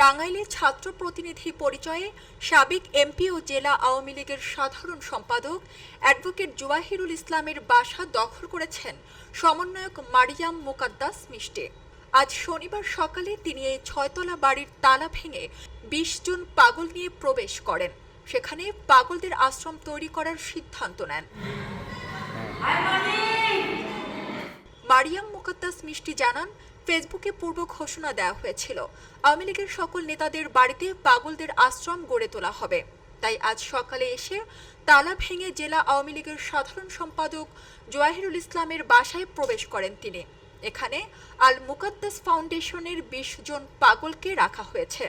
টাঙ্গাইলে ছাত্র প্রতিনিধি পরিচয়ে সাবেক এমপি ও জেলা আওয়ামী লীগের সাধারণ সম্পাদক অ্যাডভোকেট জুয়াহিরুল ইসলামের বাসা দখল করেছেন সমন্বয়ক মারিয়াম মোকাদ্দাস মিষ্টি। আজ শনিবার সকালে তিনি এই ছয়তলা বাড়ির তালা ভেঙে বিশ জন পাগল নিয়ে প্রবেশ করেন। সেখানে পাগলদের আশ্রম তৈরি করার সিদ্ধান্ত নেন। মারিয়াম মুকাদ্দাস মিষ্টি জানান ফেসবুকে পূর্ব ঘোষণা দেওয়া হয়েছিল, আওয়ামী লীগের সকল নেতাদের বাড়িতে পাগলদের আশ্রম গড়ে তোলা হবে। তাই আজ সকালে এসে তালা ভেঙে জেলা আওয়ামী লীগের সাধারণ সম্পাদক জোয়াহিরুল ইসলামের বাসায় প্রবেশ করেন তিনি। এখানে আল মুকাদ্দাস ফাউন্ডেশনের বিশ জন পাগলকে রাখা হয়েছে।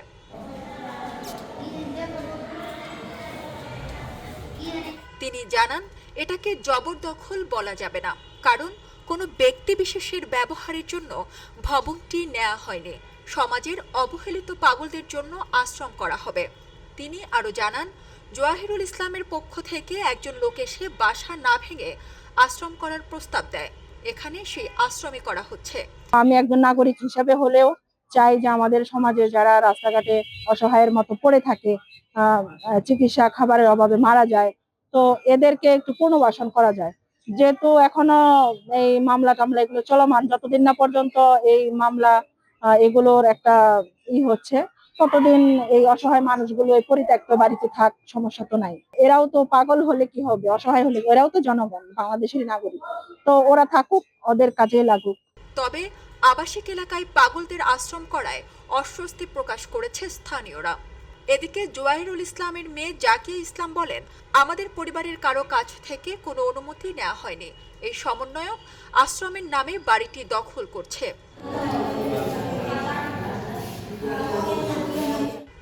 তিনি জানান, এটাকে জবরদখল বলা যাবে না, কারণ কোনো ব্যক্তি বিশেষের ব্যবহারের জন্য ভবনটি নেওয়া হয়নি। সমাজের অবহেলিত পাগলদের জন্য আশ্রম করা হবে। তিনি আরও জানান জোয়াহিরুল ইসলামের পক্ষ থেকে একজন লোক এসে বাসা না ভেঙে আশ্রম করার প্রস্তাব দেয়। এখানে সেই আশ্রমে করা হচ্ছে। আমি একজন নাগরিক হিসাবে হলেও চাই যে আমাদের সমাজে যারা রাস্তাঘাটে অসহায়ের মতো পড়ে থাকে চিকিৎসা খাবারের অভাবে মারা যায়, তো এদেরকে একটু পুনর্বাসন করা যায়। যেহেতু এখনও এই মামলা টামলা এগুলো চলমান, যতদিন না পর্যন্ত এই মামলা এগুলোর একটা ই হচ্ছে, ততদিন এই অসহায় মানুষগুলো এই পরিত্যক্ত বাড়িতে থাক, সমস্যা তো নাই। এরাও তো পাগল হলে কি হবে? অসহায় হলে এরাও তো জনগণ বাংলাদেশের নাগরিক। তো ওরা থাকুক, ওদের কাজে লাগুক। তবে আবাসিক এলাকায় পাগলদের আশ্রম করায় অস্বস্তি প্রকাশ করেছে স্থানীয়রা। এদিকে জোয়াহিরুল ইসলামের মেয়ে জাকিয়া ইসলাম বলেন, আমাদের পরিবারের কারও কাছ থেকে কোনো অনুমতি নেওয়া হয়নি। এই সমন্বয়ক আশ্রমের নামে বাড়িটি দখল করছে।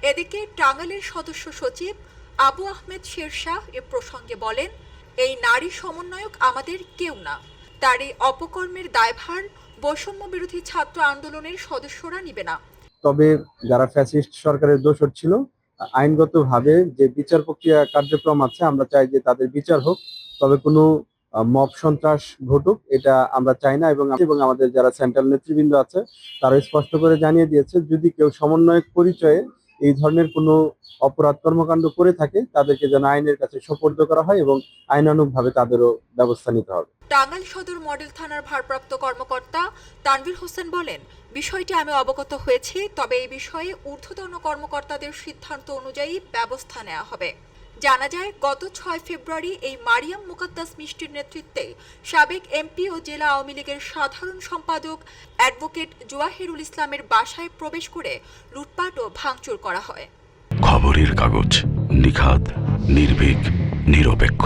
এদিকে টাঙ্গাইলের সদস্য সচিব আবু আহমেদ শেরশাহ এ প্রসঙ্গে বলেন, এই নারী সমন্বয়ক আমাদের কেউ না। তার এই অপকর্মের দায়ভার বৈষম্য বিরোধী ছাত্র আন্দোলনের সদস্যরা নিবে না। তবে যারা ফ্যাসিস্ট সরকারের দোষর ছিল আইনগতভাবে যে বিচার প্রক্রিয়া কার্যক্রম আছে, আমরা চাই যে তাদের বিচার হোক, তবে কোনো মব সন্ত্রাস ঘটুক, এটা আমরা চাই না। এবং এবং আমাদের যারা সেন্ট্রাল নেতৃবৃন্দ আছে, তারা স্পষ্ট করে জানিয়ে দিয়েছে, যদি কেউ সমন্বয়ক পরিচয়ে এই ধরনের কোনো অপরাধ কর্মকাণ্ড করে থাকে, তাদেরকে যেন আইনের কাছে সোপর্দ করা হয় এবং আইনানুগভাবে তাদেরও ব্যবস্থা নিতে হবে। টাঙ্গাইল সদর মডেল থানার ভারপ্রাপ্ত কর্মকর্তা তানভীর হোসেন বলেন, বিষয়টি আমি অবগত হয়েছি, তবে এই বিষয়ে ঊর্ধ্বতন কর্মকর্তাদের সিদ্ধান্ত অনুযায়ী ব্যবস্থা নেওয়া হবে। জানা যায়, গত ছয় ফেব্রুয়ারি এই মারিয়াম মুকাদ্দাস মিষ্টির নেতৃত্বে সাবেক এমপি ও জেলা আওয়ামী লীগের সাধারণ সম্পাদক অ্যাডভোকেট জুয়াহিরুল ইসলামের বাসায় প্রবেশ করে লুটপাট ও ভাঙচুর করা হয়। খবরের কাগজ নিখাদ, নির্ভীক, নিরপেক্ষ।